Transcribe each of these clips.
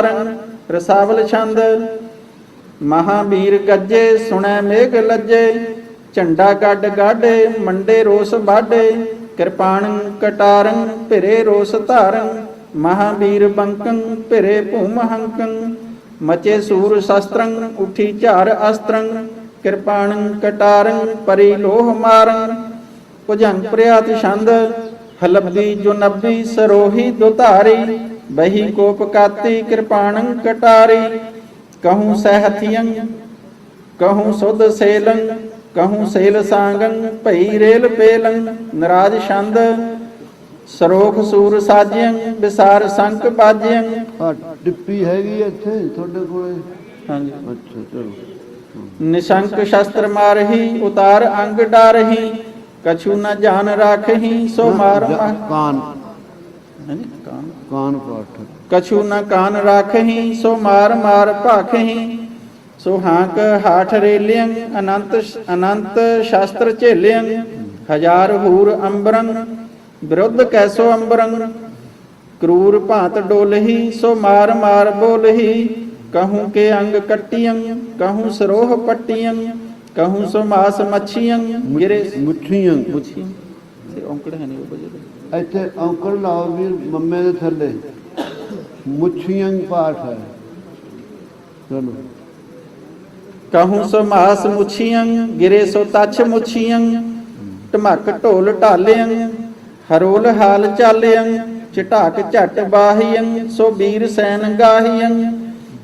ਰੰਗ ਰਸਾਵਲ ਛੰਦ। ਮਹਾਬੀਰ ਗੱਜੇ ਸੁਣੈ ਮੇਘ ਲੱਜੇ। ਝੰਡਾ ਕੱਢ ਗਾਢੇ ਮੰਡੇ ਰੋਸ ਬਾਢੇ ਕਿਰਪਾਣ ਕਟਾਰੰ ਭਿਰੇ ਰੋਸ ਧਾਰੰ ਮਹਾਬੀਰ ਬੰਕੰ, ਭਿਰੇ ਭੂਮ ਹੰਕੰ। ਮਚੇ ਸੂਰ ਸ਼ਸਤਰੰ, ਉਠੀ ਝਾਰ ਅਸਤਰੰ। ਕਿਰਪਾਣ ਕਟਾਰੰ ਪਰੀ ਲੋਹ ਮਾਰੰ ਭੁਜੰਗ ਪ੍ਰਿਆਤ ਛੰਦ, ਹਲਬਦੀ ਜੋ ਨਬੀ, ਸਰੋਹੀ ਦੁਧਾਰੀ। ਬਹੀ ਕੋਪ ਕਾਤੀ ਕਿਰਪਾਣੰ ਕਟਾਰੀ ਕਹੂੰ ਸਹਥਿਯੰ ਕਹੂੰ ਸੁਧ ਸੇਲੰ ਕਹੂੰ ਸੇਲ ਸਾੰਗੰ ਭਈ ਰੇਲ ਪੇਲੰ ਨਰਾਜ ਛੰਦ ਸਰੋਖ ਸੂਰ ਸਾਜਿਯੰ ਵਿਸਾਰ ਸੰਕ ਬਾਜਿਯੰ ਟਿੱਪੀ ਹੈਗੀ ਇੱਥੇ ਤੁਹਾਡੇ ਕੋਲੇ? ਹਾਂਜੀ। ਅੱਛਾ ਚਲੋ। ਨਿਸ਼ੰਕ ਸ਼ਸਤਰ ਮਾਰਹੀ ਉਤਾਰ ਅੰਗ ਡਾਰਹੀ ਕਛੂ ਨ ਜਾਨ ਰਾਖਹੀ ਸੋ ਮਾਰ ਕਾਨ। ਹਾਂਜੀ, ਕਾਨ ਕਾਨ ਪਾਠ। ਕਛੂ ਨ ਕਾਨ ਰਾਖਹੀ ਸੋ ਮਾਰ ਮਾਰ ਭਾਖਹੀ। ਸੋ ਹਾਂਕ ਹਾਠ ਰੇਲਿਯੰ ਅਨੰਤ ਅਨੰਤ ਸ਼ਾਸਤਰ ਝੇਲਿਯੰ ਹਜ਼ਾਰ ਹੂਰ ਅੰਬਰੰ ਵਿਰੁੱਧ ਕੈਸੋ ਅੰਬਰੰ ਕਰੂਰ ਭਾਂਤ ਡੋਲਹੀ ਸੋ ਮਾਰ ਮਾਰ ਬੋਲਹੀ। ਕਹੂੰ ਕੇ ਅੰਗ ਕੱਟੀਆਂ ਕਹੂੰ ਸਰੋਹ ਪੱਟੀਆਂ ਕਹੂੰ ਸੋ ਮਾਸ ਮੱਛੀਆਂ ਗਿਰੇ ਮੁੱਠੀਆਂ ਮੁੱਛੀਆਂ ਤੇ ਔਂਕੜ ਹੈ ਨਹੀਂ ਉਹ ਬਜੇ ਇੱਥੇ ਔਂਕੜ ਲਾਓ ਵੀ ਮੰਮੇ ਦੇ ਥੱਲੇ। ਮੁੱਛੀਆਂ ਪਾਠ ਹੈ। ਚਲੋ। ਕਹੂੰ ਸੋ ਮਾਸ ਗਿਰੇ ਸੋ ਤਛ ਮੁੱਛੀਆਂ, ਢਮਕ ਢੋਲ ਢਾਲਿਆਂ, ਹਰੋਲ ਹਾਲ ਚਾਲਿਆਂ, ਚਟਾਕ ਝਟ ਬਾਹੀਆਂ, ਸੋ ਵੀਰ ਸੈਨ ਗਾਹੀਆਂ,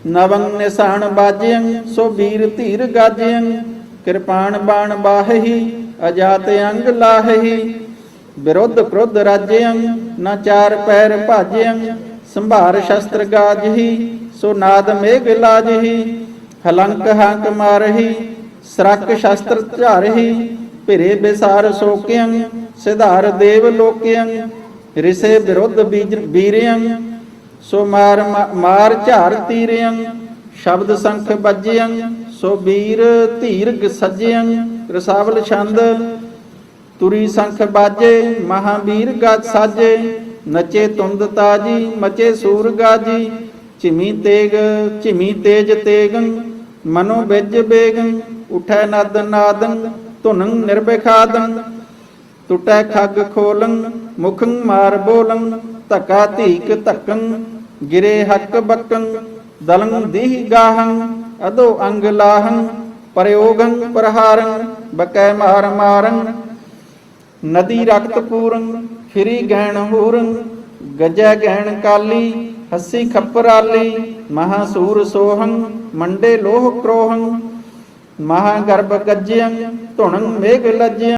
ਨਵੰ ਨਿਸ਼ਾਨ ਬਾਜਿਆਂ, ਸੋ ਵੀਰ ਧੀਰ ਗਾਜਿਆਂ, ਕਿਰਪਾਨ ਬਾਣ ਬਾਹੀ, ਅਜਾਤ ਅੰਗ ਲਾਹੀ ਵਿਰੁੱਧ ਕ੍ਰੋਧ ਰਾਜਿਆਂ, ਨਾ ਚਾਰ ਪੈਰ ਭਾਜਿਆਂ, ਸੰਭਾਰ ਸ਼ਸਤਰ ਗਾਜਹੀ, ਸੋ ਨਾਦ ਮੇਘ ਲਾਜਹੀ, ਹਲੰਕ ਹੰਕ ਮਾਰਹੀ, ਸਰਕ ਸ਼ਸਤਰ ਝਾਰਹੀ ਭਿਰੇ ਬਿਸਾਰ ਸੋਕਿਆਂ, ਸਿਧਾਰ ਦੇਵ ਲੋਕਿਆਂ, ਰਿਸੇ ਵਿਰੁੱਧ ਬੀਜ ਸੋ ਮਾਰ ਮਾਰ ਝਾਰ ਤੀਰਿਆਂ, ਸ਼ਬਦ ਸੰਖ ਵੱਜਿਆਂ ਸੋ ਵੀਰ ਧੀਰ ਗ- ਰਸਾਵਲ ਛੰਦ ਤੁਰੀ ਸੰਖ ਬਾਜੇ, ਮਹਾਵੀਰ ਗੱਜ ਸਾਜੇ, ਨਚੇ ਤੁੰਦ ਤਾਜੀ, ਮਚੇ ਸੂਰ ਗਾਜੀ, ਝਿਮੀ ਤੇਗ, ਝਿਮੀ ਤੇਜ ਤੇਗੰ, ਮਨੋ ਬਿਜ ਬੇਗੰ, ਉਠੈ ਨਦ ਨਾਦੰ, ਧੁਨੰ ਨਿਰਬਖਾਦੰ ਟੁਟੈ ਖੱਗ ਖੋਲੰ, ਮੁਖੰ ਮਾਰ ਬੋਲੰ, ਧਕਾ ਧੀਕ ਧਕੰ, ਗਿਰੇ ਹੱਕ ਬੱਕੰ ਦਲੰ ਦੀਹ ਗਾਹੰ ਅਦੋ ਅੰਗ ਲਾਹੰ, ਪ੍ਰਯੋਗੰ ਪ੍ਰਹਾਰੰ, ਬਕੈ ਮਾਰ ਮਾਰੰ ਨਦੀ ਰਕਤ ਪੂਰੰ ਫਿਰੀ ਗਹਿਣ ਹੂਰੰ, ਗਜੈ ਗਹਿਣ ਕਾਲੀ, ਹੱਸੀ ਖੱਪਰਾਲੀ ਮਹਾਸੂਰ ਸੋਹੰ, ਮੰਡੇ ਲੋਹ ਕ੍ਰੋਹੰ, ਮਹਾ ਗਰਭ ਗੱਜਿਅੰ, ਧੁਣੰ ਮੇਘ ਲੱਜਿਅੰ।